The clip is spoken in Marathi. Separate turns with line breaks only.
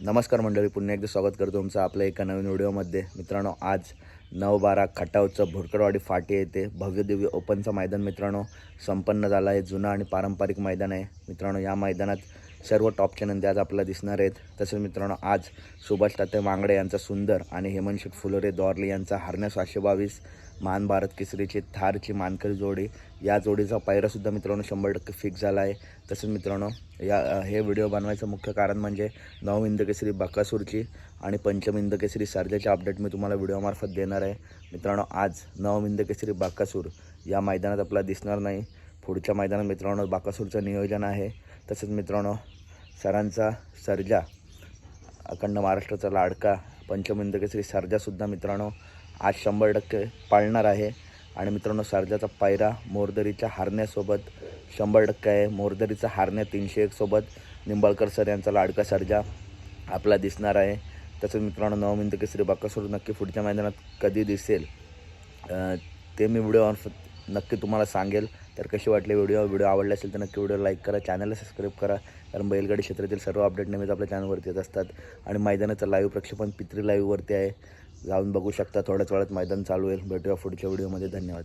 नमस्कार मंडळी पुन्हा एकदा स्वागत करतो तुमचं आपल्या एका नवीन व्हिडिओमध्ये. मित्रांनो आज नऊ बारा खटावचं भुरकडवाडी फाटी येथे भव्यदिव्य ओपनचं मैदान मित्रांनो संपन्न झालं आहे. जुनं आणि पारंपरिक मैदान आहे. मित्रांनो या मैदानात सर्व टॉपच्या नंदी आज आपल्याला दिसणार आहेत. तसेच मित्रांनो आज सुभाष तात्या वांगडे यांचा सुंदर आणि हेमंत फुलोरे दॉर्ली यांचा हरण्या सहाशे बावीस मान भारत केसरीची थारची मानकरी जोडी या जोडीचा पायरासुद्धा मित्रांनो शंभर टक्के फिक्स झाला आहे. तसेच मित्रांनो या हे व्हिडिओ बनवायचं मुख्य कारण म्हणजे नव इंद केसरी बकासूरची आणि पंचम केसरी सर्जाची अपडेट मी तुम्हाला व्हिडिओमार्फत देणार आहे. मित्रांनो आज नव इंद केसरी बाकासूर या मैदानात आपल्याला दिसणार नाही. पुढच्या मैदानात मित्रांनो बाकासूरचं नियोजन आहे. तसंच मित्रांनो सरांचा सर्जा अखंड महाराष्ट्राचा लाडका पंचमिंदकेसरी सर्जासुद्धा मित्रांनो आज शंभर टक्के पाळणार आहे. आणि मित्रांनो सर्जाचा पायरा मोरदरीच्या हारण्यासोबत शंभर टक्के आहे. मोरदरीचा हारण्या तीनशे एकसोबत निंबाळकर सर यांचा लाडका सर्जा आपला दिसणार आहे. तसंच मित्रांनो नवमिंद केसरी बाकासूर नक्की पुढच्या मैदानात कधी दिसेल ते मी व्हिडिओ नक्की तुम्हाला सांगेल. तर कशी वाटली व्हिडिओ? व्हिडिओ आवडले असेल तर नक्की व्हिडिओ लाईक करा चॅनलला सबस्क्राईब करा. कारण बैलगाडी क्षेत्रातील सर्व अपडेट नेहमीच आपल्या चॅनलवरती येत असतात. आणि मैदानाचं लाईव्ह प्रक्षेपण पित्री लाईव्हवरती आहे. जाऊन बघू शकता. थोड्याच वेळात मैदान चालू होईल. भेटूया पुढच्या व्हिडिओमध्ये धन्यवाद.